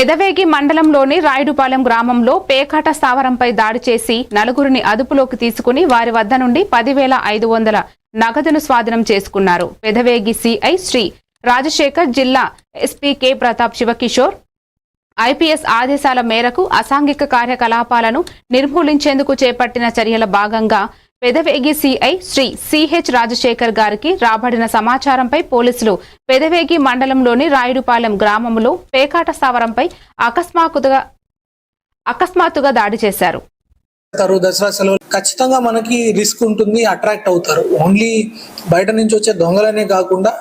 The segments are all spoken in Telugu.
పెదవేగి మండలంలోని రాయుడుపాలెం గ్రామంలో పేకాట స్థావరంపై దాడి చేసి నలుగురిని అదుపులోకి తీసుకుని వారి వద్ద నుండి పదివేల ఐదు వందల నగదును స్వాధీనం చేసుకున్నారు. పెదవేగి సిఐ శ్రీ రాజశేఖర్ జిల్లా SP K Pratap Shivakishore IPS ఆదేశాల మేరకు అసాంఘిక కార్యకలాపాలను నిర్మూలించేందుకు చేపట్టిన చర్యల భాగంగా పెదవేగి సిఐ శ్రీ సిహెచ్ రాజశేఖర్ గారికి రాబడిన సమాచారంపై పోలీసులు పెదవేగి మండలంలోని రాయుడుపాలెం గ్రామంలో పేకాట స్థావరంపై అకస్మాత్తుగా అకస్మాత్తుగా దాడి చేశారు. దసరా సెలవులు ఖచ్చితంగా మనకి రిస్క్ ఉంటుంది అట్రాక్ట్ అవుతారు. ఓన్లీ బయట నుంచి వచ్చే దొంగలనే కాకుండా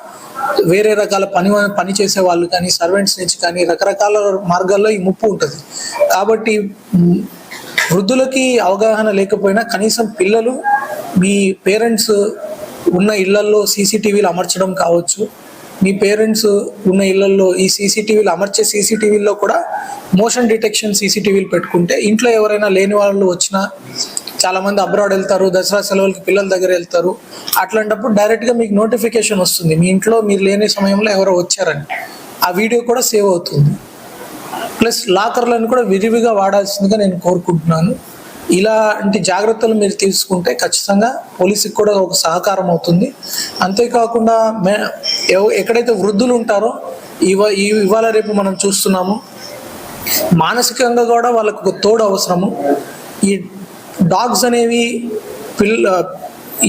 వేరే రకాల పని పని చేసే వాళ్ళు కానీ సర్వెంట్స్ నుంచి కానీ రకరకాల మార్గాల్లో ఈ ముప్పు ఉంటుంది. కాబట్టి వృద్ధులకి అవగాహన లేకపోయినా కనీసం పిల్లలు మీ పేరెంట్స్ ఉన్న ఇళ్ళల్లో సీసీటీవీలు అమర్చడం కావచ్చు. మీ పేరెంట్స్ ఉన్న ఇళ్ళలో ఈ సీసీటీవీలు అమర్చే సీసీటీవీల్లో కూడా మోషన్ డిటెక్షన్ సీసీటీవీలు పెట్టుకుంటే ఇంట్లో ఎవరైనా లేని వాళ్ళు వచ్చినా చాలా మంది అబ్రాడ్ వెళ్తారు దసరా సెలవులకి పిల్లల దగ్గర వెళ్తారు. అట్లాంటప్పుడు డైరెక్ట్గా మీకు నోటిఫికేషన్ వస్తుంది. మీ ఇంట్లో మీరు లేని సమయంలో ఎవరో వచ్చారని. ఆ వీడియో కూడా సేవ్ అవుతుంది. ప్లస్ లాకర్లను కూడా విరివిగా వాడాల్సిందిగా నేను కోరుకుంటున్నాను. ఇలాంటి జాగ్రత్తలు మీరు తీసుకుంటే ఖచ్చితంగా పోలీసుకి కూడా ఒక సహకారం అవుతుంది. అంతేకాకుండా మే ఎక్కడైతే వృద్ధులు ఉంటారో ఇవ ఇవాళ రేపు మనం చూస్తున్నాము మానసికంగా కూడా వాళ్ళకు ఒక తోడు అవసరము. ఈ డాగ్స్ అనేవి పిల్ల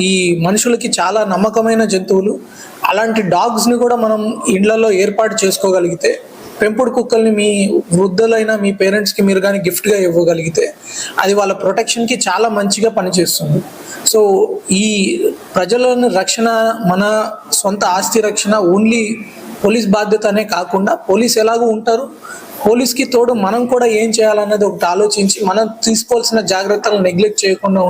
ఈ మనుషులకి చాలా నమ్మకమైన జంతువులు. అలాంటి డాగ్స్ని కూడా మనం ఇండ్లలో ఏర్పాటు చేసుకోగలిగితే పెంపుడు కుక్కల్ని మీ వృద్ధులైన మీ పేరెంట్స్కి మీరు కానీ గిఫ్ట్గా ఇవ్వగలిగితే అది వాళ్ళ ప్రొటెక్షన్కి చాలా మంచిగా పనిచేస్తుంది. సో ఈ ప్రజలను రక్షణ మన సొంత ఆస్తి రక్షణ ఓన్లీ పోలీస్ బాధ్యత అనే కాకుండా పోలీస్ ఎలాగో ఉంటారు? పోలీస్కి తోడు మనం కూడా ఏం చేయాలన్నది ఒకటి ఆలోచించి మనం తీసుకోవాల్సిన జాగ్రత్తలు నెగ్లెక్ట్ చేయకుండా